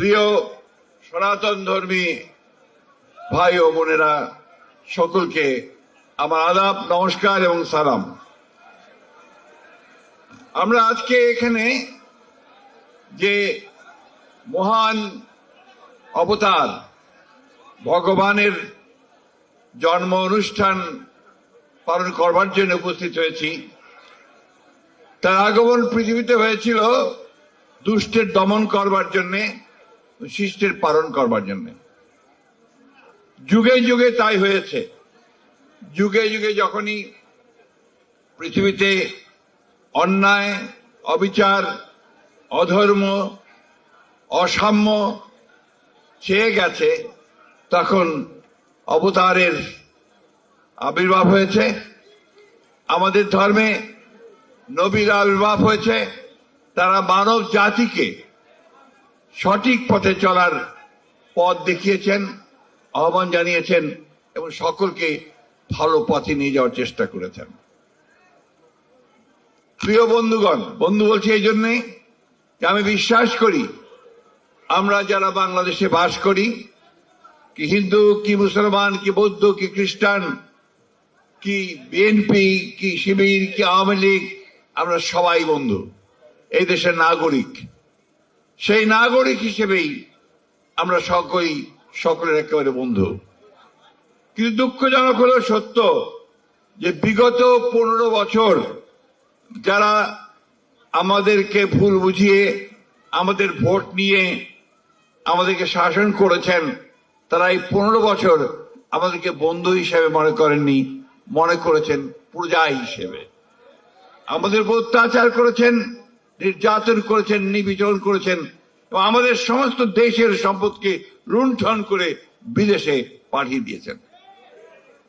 প্রিয় সনাতন ধর্মী ভাই ও বোনেরা, সকলকে আমার আদাব নমস্কার এবং সালাম। আমরা আজকে এখানে যে মহান অবতার ভগবানের জন্ম অনুষ্ঠান পালন করবার জন্য উপস্থিত হয়েছি, তার আগমন পৃথিবীতে হয়েছিল দুষ্টের দমন করবার জন্যে। শিষ্টের পালন করবার জন্যে। যুগে যুগে তাই হয়েছে। যুগে যুগে যখনই পৃথিবীতে অন্যায়, অবিচার, অধর্ম, অসাম্য চেয়ে গেছে, তখন অবতারের আবির্ভাব হয়েছে। আমাদের ধর্মে নবীর আবির্ভাব হয়েছে। তারা মানব জাতিকে সঠিক পথে চলার পথ দেখিয়েছেন, আহ্বান জানিয়েছেন এবং সকলকে ভালো পথে নিয়ে যাওয়ার চেষ্টা করেছেন। প্রিয় বন্ধুগণ, বন্ধু বলছি এই জন্যে আমি বিশ্বাস করি, আমরা যারা বাংলাদেশে বাস করি, কি হিন্দু, কি মুসলমান, কি বৌদ্ধ, কি খ্রিস্টান, কি বিএনপি কি শিবির, কি আওয়ামী লীগ, আমরা সবাই বন্ধু। এই দেশের নাগরিক। সেই নাগরিক হিসেবেই আমরা সকলেই, সকলের একেবারে বন্ধু। কিন্তু দুঃখজনক হলো সত্য যে বিগত পনেরো বছর যারা আমাদেরকে ভুল বুঝিয়ে, আমাদের ভোট নিয়ে আমাদেরকে শাসন করেছেন, তারা এই পনেরো বছর আমাদেরকে বন্ধু হিসেবে মনে করেননি, মনে করেছেন প্রজা হিসেবে। আমাদের উপর অত্যাচার করেছেন নির্যাতন করেছেন নিবিচরণ করেছেন এবং আমাদের সমস্ত দেশের সম্পদকে লুণ্ঠন করে বিদেশে পাঠিয়ে দিয়েছেন।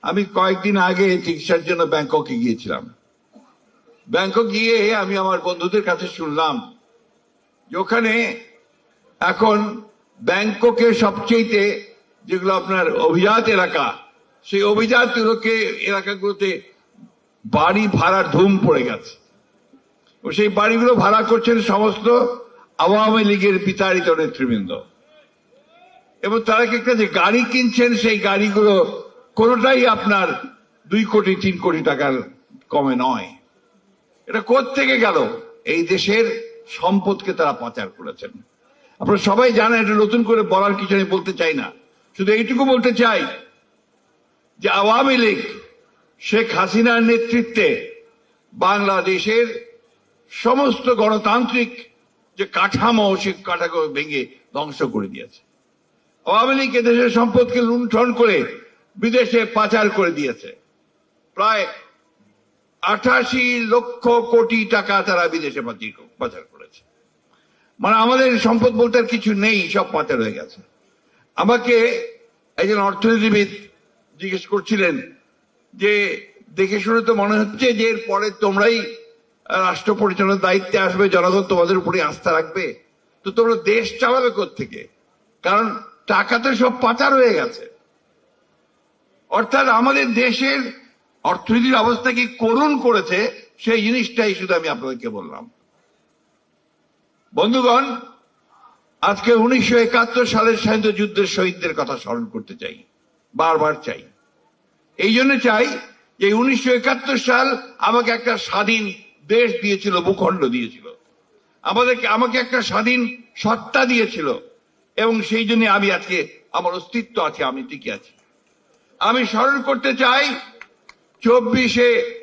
আমি কয়েকদিন আগে চিকিৎসার জন্য ব্যাংককে গিয়েছিলাম। ব্যাংকক গিয়ে আমি আমার বন্ধুদের কাছে শুনলাম যে ওখানে এখন ব্যাংককে সবচেয়ে যেগুলো আপনার অভিজাত এলাকা, সেই অভিজাত এলাকাগুলোতে বাড়ি ভাড়ার ধুম পড়ে গেছে। সেই বাড়িগুলো ভাড়া করছেন সমস্ত আওয়ামী লীগের বিতাড়িত নেতৃবৃন্দ। এবং তারা কি যে গাড়ি কিনছেন, সেই গাড়িগুলো কোনোটাই আপনার দুই কোটি, তিন কোটি টাকার কমে নয়। এটা থেকে গেল? এই দেশের সম্পদকে তারা পাচার করেছেন। আপনারা সবাই জানেন, এটা নতুন করে বলার কিছু আমি বলতে চাই না। শুধু এইটুকু বলতে চাই যে আওয়ামী লীগ, শেখ হাসিনার নেতৃত্বে বাংলাদেশের সমস্ত গণতান্ত্রিক যে কাঠামো সে কাঠামো ভেঙে ধ্বংস করে দিয়েছে। আওয়ামী লীগ দেশের সম্পদকে লুণ্ঠন করে বিদেশে পাচার করে দিয়েছে। প্রায় আঠাশি লক্ষ কোটি টাকা তারা বিদেশে পাচার- করেছে। মানে আমাদের সম্পদ বলতে আর কিছু নেই, সব পাচার হয়ে গেছে। আমাকে একজন অর্থনীতিবিদ জিজ্ঞেস করছিলেন যে, দেখে শুনে তো মনে হচ্ছে যে এর পরে তোমরাই রাষ্ট্র পরিচালনার দায়িত্বে আসবে, জনগণ তোমাদের উপরে আস্থা রাখবে। তো তোমরা দেশ চালাবে থেকে কারণ টাকা তো সব পাচার হয়ে গেছে। অর্থাৎ আমাদের দেশের অর্থনীতির অবস্থা কি করুণ করেছে, সেই জিনিসটাই শুধু আমি আপনাদেরকে বললাম। বন্ধুগণ, আজকে উনিশশো একাত্তর সালের স্বাধীনতা যুদ্ধের শহীদদের কথা স্মরণ করতে চাই। বারবার চাই। এই জন্য চাই যে উনিশশো একাত্তর সাল আমাকে একটা স্বাধীন দেশ দিয়েছিল, ভূখণ্ড দিয়েছিল। আমাদেরকে, আমাকে একটা স্বাধীন সত্তা দিয়েছিল। এবং সেই জন্য আমি আজকে আমার অস্তিত্ব আছে, আমি টিকে আছি। আমি স্মরণ করতে চাই, চব্বিশে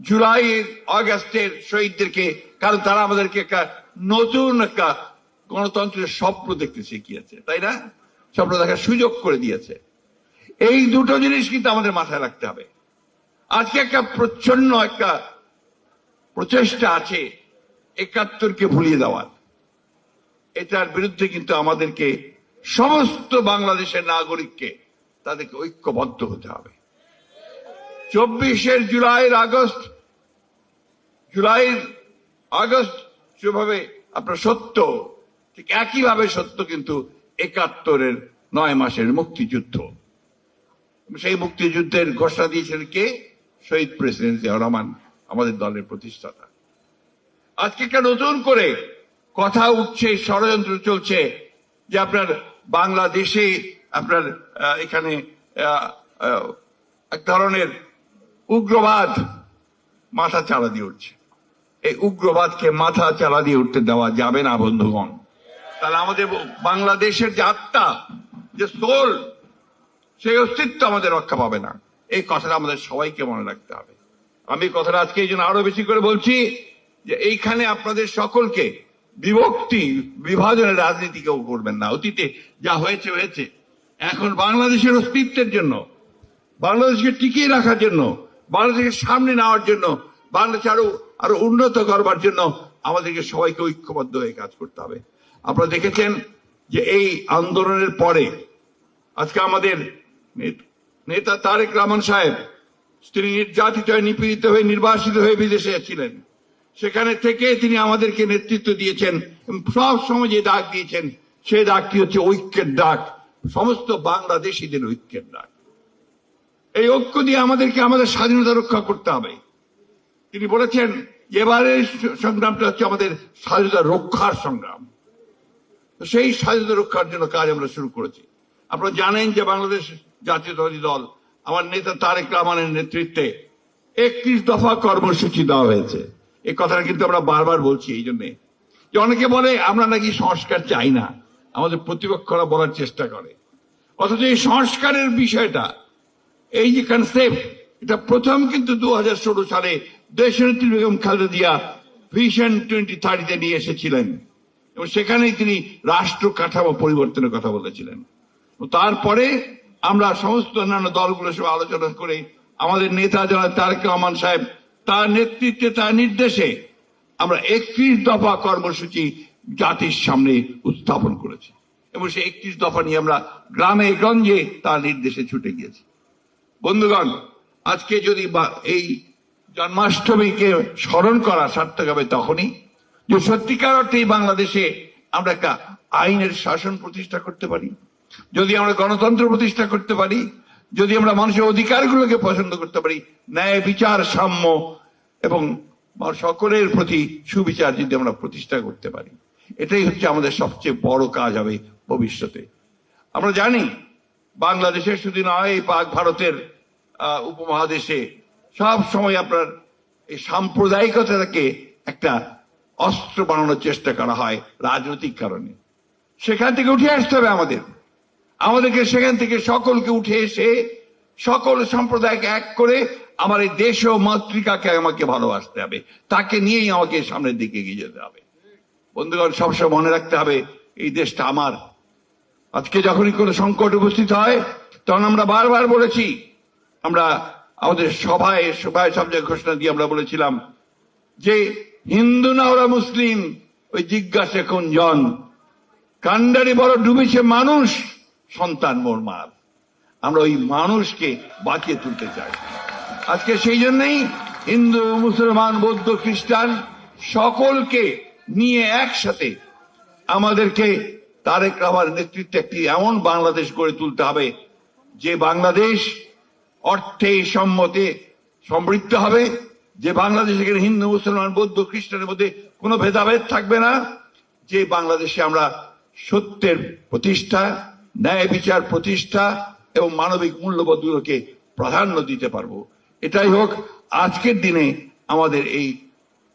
জুলাই, আগস্টের শহীদদেরকে, কারণ তারা আমাদেরকে একটা নতুন একটা গণতন্ত্রের স্বপ্ন দেখতে শিখিয়েছে, তাই না? স্বপ্ন দেখার সুযোগ করে দিয়েছে। এই দুটো জিনিস কিন্তু আমাদের মাথায় রাখতে হবে। আজকে একটা প্রচ্ছন্ন একটা প্রচেষ্টা আছে একাত্তরকে ভুলিয়ে দেওয়ার। এটার বিরুদ্ধে কিন্তু আমাদেরকে সমস্ত বাংলাদেশের নাগরিককে তাদেরকে ঐক্যবদ্ধ হতে হবে। চব্বিশের জুলাইয়ের আগস্ট জুলাইয়ের আগস্ট যেভাবে আপনার সত্য, ঠিক একইভাবে সত্য কিন্তু একাত্তরের নয় মাসের মুক্তিযুদ্ধ। সেই মুক্তিযুদ্ধের ঘোষণা দিয়েছেন কে? শহীদ প্রেসিডেন্ট জিয়া রহমান। আমাদের দলের প্রতিষ্ঠাতা। আজকে একটা নতুন করে কথা উঠছে, ষড়যন্ত্র চলছে যে আপনার বাংলাদেশে আপনার এখানে এক ধরনের উগ্রবাদ মাথা চালা দিয়ে উঠছে। এই উগ্রবাদকে মাথা চালা দিয়ে উঠতে দেওয়া যাবে না, বন্ধুগণ। তাহলে আমাদের বাংলাদেশের যে আত্মা, যে সোল, সেই অস্তিত্ব আমাদের রক্ষা পাবে না। এই কথাটা আমাদের সবাইকে মনে রাখতে হবে। আমি কথাটা আজকে এই জন্য আরও বেশি করে বলছি যে এইখানে আপনাদের সকলকে বিভক্তি, বিভাজনের রাজনীতি কেউ করবেন না। অতীতে যা হয়েছে হয়েছে। এখন বাংলাদেশের অস্তিত্বের জন্য, বাংলাদেশকে টিকিয়ে রাখার জন্য, বাংলাদেশকে সামনে নেওয়ার জন্য বাংলাদেশ আরও আরও উন্নত করবার জন্য আমাদেরকে সবাইকে ঐক্যবদ্ধ হয়ে কাজ করতে হবে। আপনারা দেখেছেন যে এই আন্দোলনের পরে আজকে আমাদের নেতা তারেক রহমান সাহেব তিনি নির্যাতিত হয়ে নিপীড়িত হয়ে, নির্বাসিত হয়ে বিদেশে ছিলেন সেখানে থেকে তিনি আমাদেরকে নেতৃত্ব দিয়েছেন সব সময় যে ডাক দিয়েছেন সেই ডাকটি হচ্ছে ঐক্যের ডাক সমস্ত বাংলাদেশিদের ঐক্যের ডাক এই ঐক্য দিয়ে আমাদেরকে আমাদের স্বাধীনতা রক্ষা করতে হবে। তিনি বলেছেন, এবারের সংগ্রামটা হচ্ছে আমাদের স্বাধীনতা রক্ষার সংগ্রাম। সেই স্বাধীনতা রক্ষার জন্য কাজ আমরা শুরু করেছি। আপনারা জানেন যে বাংলাদেশ জাতীয়তাবাদী দল আমার নেতা তারেক রহমানের নেতৃত্বে একত্রিশ দফা কর্মসূচি দেওয়া হয়েছে। এই কথাটা কিন্তু আমরা বারবার বলছি এই জন্যে। যে অনেকে বলে, আমরা নাকি সংস্কার চাই না। আমাদের প্রতিপক্ষরা বলার চেষ্টা করে। অথচ এই সংস্কারের বিষয়টা, এই যে কনসেপ্ট এটা প্রথম কিন্তু দু হাজার ষোলো সালে দেশনেত্রী বেগম খালেদা জিয়া ভিশন টোয়েন্টি থার্টিতে নিয়ে এসেছিলেন। এবং সেখানেই তিনি রাষ্ট্র কাঠামো পরিবর্তনের কথা বলেছিলেন। তারপরে আমরা সমস্ত অন্যান্য দলগুলোর সঙ্গে আলোচনা করে আমাদের নেতা যারা তারেক রহমান সাহেব তার নেতৃত্বে, তার নির্দেশে আমরা একত্রিশ দফা কর্মসূচি জাতির সামনে উত্থাপন করেছি। এবং সেই একত্রিশ দফা নিয়ে আমরা গ্রামে, গঞ্জে তার নির্দেশে ছুটে গিয়েছি। বন্ধুগণ, আজকে যদি এই জন্মাষ্টমীকে স্মরণ করা সার্থক হবে তখনই যে সত্যিকার অর্থে বাংলাদেশে আমরা একটা আইনের শাসন প্রতিষ্ঠা করতে পারি। যদি আমরা গণতন্ত্র প্রতিষ্ঠা করতে পারি, যদি আমরা মানুষের অধিকারগুলোকে পছন্দ করতে পারি, ন্যায়, বিচার, সাম্য এবং সকলের প্রতি সুবিচার যদি আমরা প্রতিষ্ঠা করতে পারি, এটাই হচ্ছে আমাদের সবচেয়ে বড় কাজ হবে ভবিষ্যতে। আমরা জানি বাংলাদেশের শুধু নয়, পাক ভারতের উপমহাদেশে সব সময় আপনার এই সাম্প্রদায়িকতাকে একটা অস্ত্র বানানোর চেষ্টা করা হয় রাজনৈতিক কারণে। সেখান থেকে উঠে আসতে হবে আমাদের। আমাদেরকে সেখান থেকে সকলকে উঠে এসে সকল সম্প্রদায়কে এক করে আমার এই দেশ ও মাতৃকাকে আমাকে ভালোবাসতে হবে। তাকে নিয়েই আমাকে সামনের দিকে এগিয়ে যেতে হবে। বন্ধুগণ, সবসময় মনে রাখতে হবে, এই দেশটা আমার। আজকে যখনই কোনো সংকট উপস্থিত হয়, তখন আমরা বারবার বলেছি, আমরা আমাদের সভায় সভায় সব জায়গায় ঘোষণা দিয়ে আমরা বলেছিলাম যে, হিন্দু না ওরা মুসলিম, ওই জিজ্ঞাসা কোন জন। কান্ডারি বড় ডুবেছে মানুষ সন্তান মোর মার আমরা ওই মানুষকে বাঁচিয়ে তুলতে চাই। আজকে সেই জন্যই হিন্দু, মুসলমান, বৌদ্ধ, খ্রিস্টান সকলকে নিয়ে একসাথে আমাদেরকে তারেক রহমান নেতৃত্বে একটি এমন বাংলাদেশ গড়ে তুলতে হবে যে বাংলাদেশ অর্থে, সম্মতে সমৃদ্ধ হবে, যে বাংলাদেশ এখানে হিন্দু, মুসলমান, বৌদ্ধ, খ্রিস্টানের মধ্যে কোনো ভেদাভেদ থাকবে না, যে বাংলাদেশে আমরা সত্যের প্রতিষ্ঠা ন্যায় বিচার, প্রতিষ্ঠা এবং মানবিক মূল্যবোধগুলোকে প্রাধান্য দিতে পারব। এটাই হোক, আজকের দিনে আমাদের এই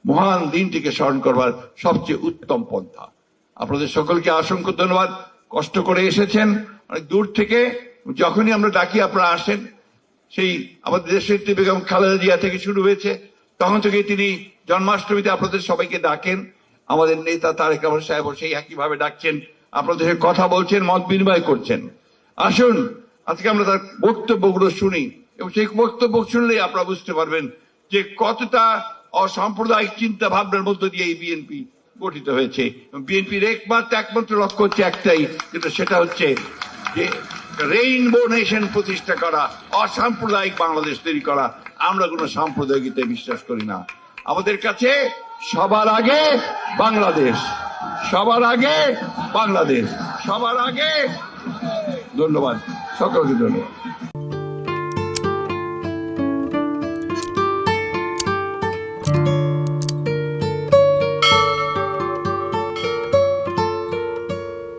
মহান দিনটিকে স্মরণ করবার সবচেয়ে উত্তম পন্থা। আপনাদের সকলকে অসংখ্য ধন্যবাদ। কষ্ট করে এসেছেন, অনেক দূর থেকে। যখনই আমরা ডাকি, আপনারা আসেন। সেই আমাদের দেশের বেগম খালেদা জিয়া থেকে শুরু হয়েছে। তখন থেকে তিনি জন্মাষ্টমীতে আপনাদের সবাইকে ডাকেন। আমাদের নেতা তারেক রহমান সাহেব সেই একইভাবে ডাকছেন। আপনাদের সঙ্গে কথা বলছেন, মত বিনিময় করছেন। আসুন, আজকে আমরা তার বক্তব্যগুলো শুনি এবং সেই বক্তব্য শুনলেই আপনারা বুঝতে পারবেন যে কতটা অসাম্প্রদায়িক চিন্তা ভাবনার মধ্য দিয়ে এই বিএনপি গঠিত হয়েছে। বিএনপির একমাত্র একমাত্র লক্ষ্য হচ্ছে একটাই, কিন্তু সেটা হচ্ছে যে রেইনবো নেশন প্রতিষ্ঠা করা, অসাম্প্রদায়িক বাংলাদেশ তৈরি করা, আমরা কোনো সাম্প্রদায়িকতায় বিশ্বাস করি না। আমাদের কাছে সবার আগে বাংলাদেশ। সবার আগে বাংলাদেশ সবার আগে। ধন্যবাদ সকলকে ধন্যবাদ।